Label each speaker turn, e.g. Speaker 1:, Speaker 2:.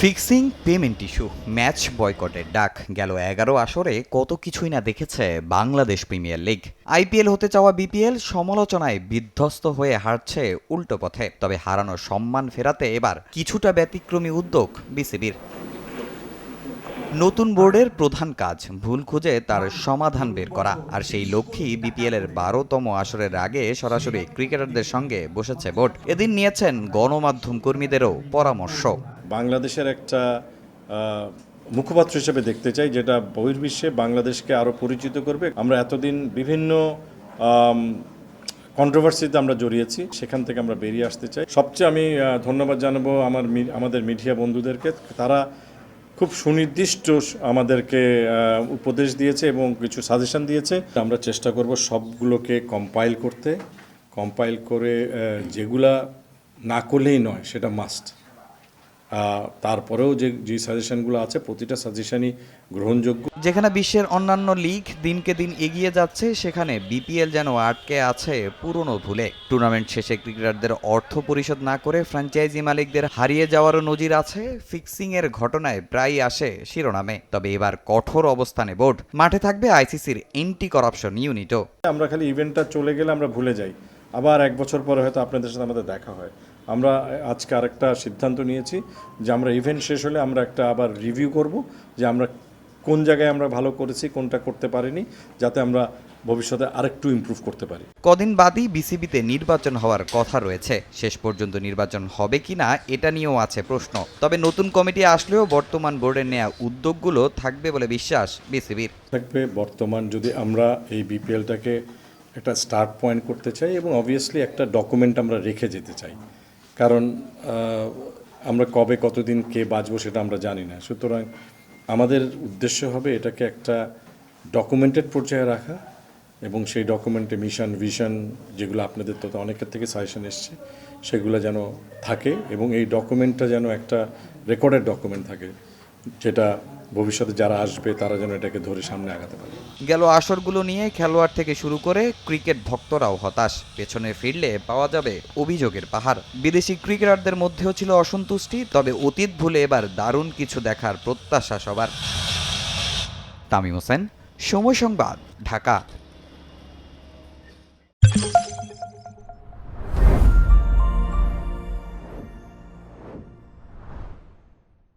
Speaker 1: Fixing payment issue, match বয়কটের ডাক, গেল এগারো আসরে কত কিছুই না দেখেছে বাংলাদেশ প্রিমিয়ার লিগ। আইপিএল হতে চাওয়া বিপিএল সমালোচনায় বিধ্বস্ত হয়ে হারছে উল্টো পথে, তবে হারানোর সম্মান ফেরাতে এবার কিছুটা ব্যতিক্রমী উদ্যোগ বিসিবির। নতুন বোর্ডের প্রধান কাজ, ভুল খুঁজে তার সমাধান বের করা, আর সেই লক্ষ্যেই বিপিএল এর বারোতম আসরের আগে সরাসরি ক্রিকেটারদের সঙ্গে বসেছে বোর্ড। এদিন নিয়েছেন গণমাধ্যম কর্মীদেরও পরামর্শ।
Speaker 2: বাংলাদেশের একটা মুখপাত্র হিসেবে দেখতে চাই, যেটা বহির্বিশ্বে বাংলাদেশকে আরও পরিচিত করবে। আমরা এতদিন বিভিন্ন কন্ট্রোভার্সিতে আমরা জড়িয়েছি, সেখান থেকে আমরা বেরিয়ে আসতে চাই। সবচেয়ে আমি ধন্যবাদ জানাব আমার আমাদের মিডিয়া বন্ধুদেরকে। তারা খুব সুনির্দিষ্ট আমাদেরকে উপদেশ দিয়েছে এবং কিছু সাজেশন দিয়েছে। আমরা চেষ্টা করব সবগুলোকে কম্পাইল করতে। কম্পাইল করে যেগুলা না করলেই নয়, সেটা মাস্ট তারপরেও যে যে সাজেশনগুলো আছে প্রতিটা সাজেশনই গ্রহণযোগ্য।
Speaker 1: যেখানে বিশ্বের অন্যান্য লিগ দিনকে দিন এগিয়ে যাচ্ছে সেখানে বিপিএল যেন আটকে আছে পুরনো ভুলে টুর্নামেন্ট শেষে ক্রিকেটারদের অর্থ পরিশোধ না করে ফ্র্যাঞ্চাইজি মালিকদের হারিয়ে যাওয়ারও নজির আছে। ফিক্সিং এর ঘটনায় প্রায়ই আসে শিরোনামে। তবে এবার কঠোর অবস্থানে বোর্ড। মাঠে থাকবে আইসিসির এন্টি করাপশন ইউনিটও।
Speaker 2: আমরা খালি ইভেন্টটা চলে গেলে আমরা ভুলে যাই। আবার এক বছর পরে হয়তো আপনাদের সাথে আমাদের দেখা হয়। আমরা আজকে আরেকটা সিদ্ধান্ত নিয়েছি যে আমরা ইভেন্ট শেষ হলে আমরা একটা আবার রিভিউ করব যে আমরা কোন জায়গায় আমরা ভালো করেছি কোনটা করতে পারিনি যাতে আমরা ভবিষ্যতে আরেকটু ইমপ্রুভ করতে পারি।
Speaker 1: কদিন বাদই বিসিবিতে নির্বাচন হওয়ার কথা রয়েছে। শেষ পর্যন্ত নির্বাচন হবে কিনা এটা নিয়েও আছে প্রশ্ন। তবে নতুন কমিটি আসলেও বর্তমান বোর্ডের নেওয়া উদ্যোগগুলো থাকবে বলে বিশ্বাস বিসিবির।
Speaker 2: থাকবে বর্তমান যদি আমরা এই বিপিএলটাকে একটা স্টার্ট পয়েন্ট করতে চাই এবং অবভিয়াসলি একটা ডকুমেন্ট আমরা রেখে যেতে চাই। কারণ আমরা কবে কতদিন কে বাঁচবো সেটা আমরা জানি না। সুতরাং আমাদের উদ্দেশ্য হবে এটাকে একটা ডকুমেন্টেড পর্যায়ে রাখা এবং সেই ডকুমেন্টে মিশন ভিশন যেগুলো আপনাদের তো অনেকের থেকে সাজেশন এসছে, সেগুলো যেন থাকে এবং এই ডকুমেন্টটা যেন একটা রেকর্ডেড ডকুমেন্ট থাকে, যেটা ভবিষ্যতে যারা আসবে, তারা যেন এটাকে ধরে সামনে আগাতে পারে।
Speaker 1: গেল আসরগুলো নিয়ে খেলোয়াড় থেকে শুরু করে ক্রিকেট ভক্তরাও হতাশ। পেছনে ফিরলে পাওয়া যাবে অভিযোগের পাহাড়। বিদেশি ক্রিকেটারদের মধ্যেও ছিল অসন্তুষ্টি, তবে অতীত ভুলে এবার দারুণ কিছু দেখার প্রত্যাশা সবার। তামিম হোসেন, সময় সংবাদ, ঢাকা।